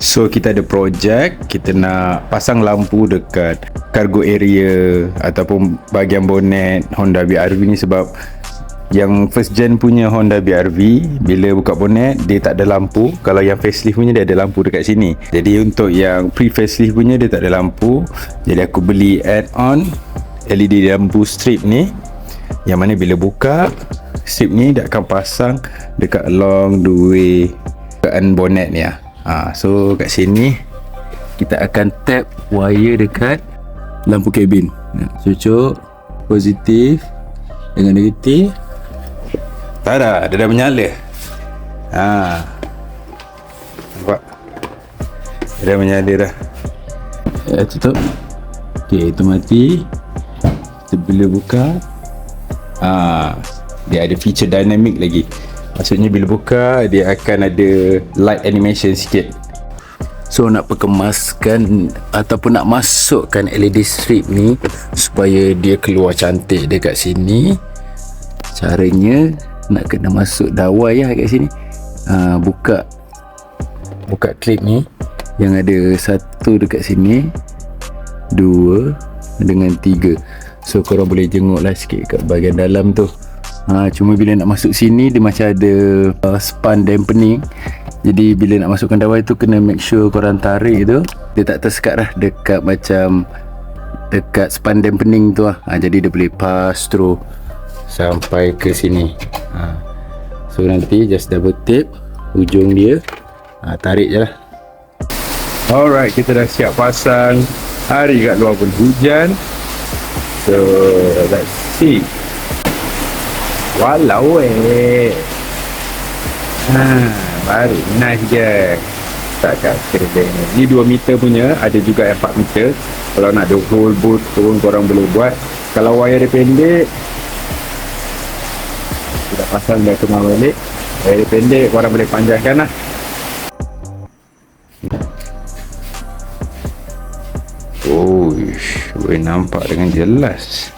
So kita ada projek Kita nak pasang lampu dekat Cargo area Ataupun bahagian bonnet Honda BRV ni sebab Yang first gen punya Honda BRV Bila buka bonnet Dia tak ada lampu. Kalau yang facelift punya Dia ada lampu dekat sini. Jadi untuk yang pre-facelift punya Dia tak ada lampu. Jadi aku beli add-on LED lampu strip ni. Yang mana bila buka Strip ni dia akan pasang Dekat along the way Dekat bonnet ni lah ha, So kat sini Kita akan tap wire dekat Lampu kabin. Ha, Cucuk Positif Dengan negatif. Tada Dia dah menyala. Ha. Nampak? Dia dah menyala dah. Ya tutup Okay itu mati. Kita bila buka. Ha. Dia ada feature dynamic lagi Maksudnya bila buka dia akan ada light animation sikit. So nak perkemaskan ataupun nak masukkan LED strip ni supaya dia keluar cantik dekat sini. Caranya nak kena masuk dawai lah kat sini. Ha, buka buka clip ni yang ada satu dekat sini, dua dengan tiga. So korang boleh jenguk lah sikit kat bahagian dalam tu. Ha, cuma bila nak masuk sini dia macam ada uh, span dampening. Jadi bila nak masukkan dawai tu kena make sure korang tarik tu dia tak tersekat lah dekat macam dekat span dampening tu lah. Ha, jadi dia boleh pass through sampai ke sini. Ha. So nanti just double tape ujung dia. Ha, tarik je lah. Alright, kita dah siap pasang. Hari kat luar pun hujan. So, let's see. Walau eh. Ha, Baru. Nice je. Tak kata Ni 2 meter punya Ada juga yang 4 meter. Kalau nak ada whole boot pun korang boleh buat. Kalau wire dia pendek Kita pasang dia kemar balik. Wire dia pendek korang boleh panjangkan lah. Oh, boleh nampak dengan jelas.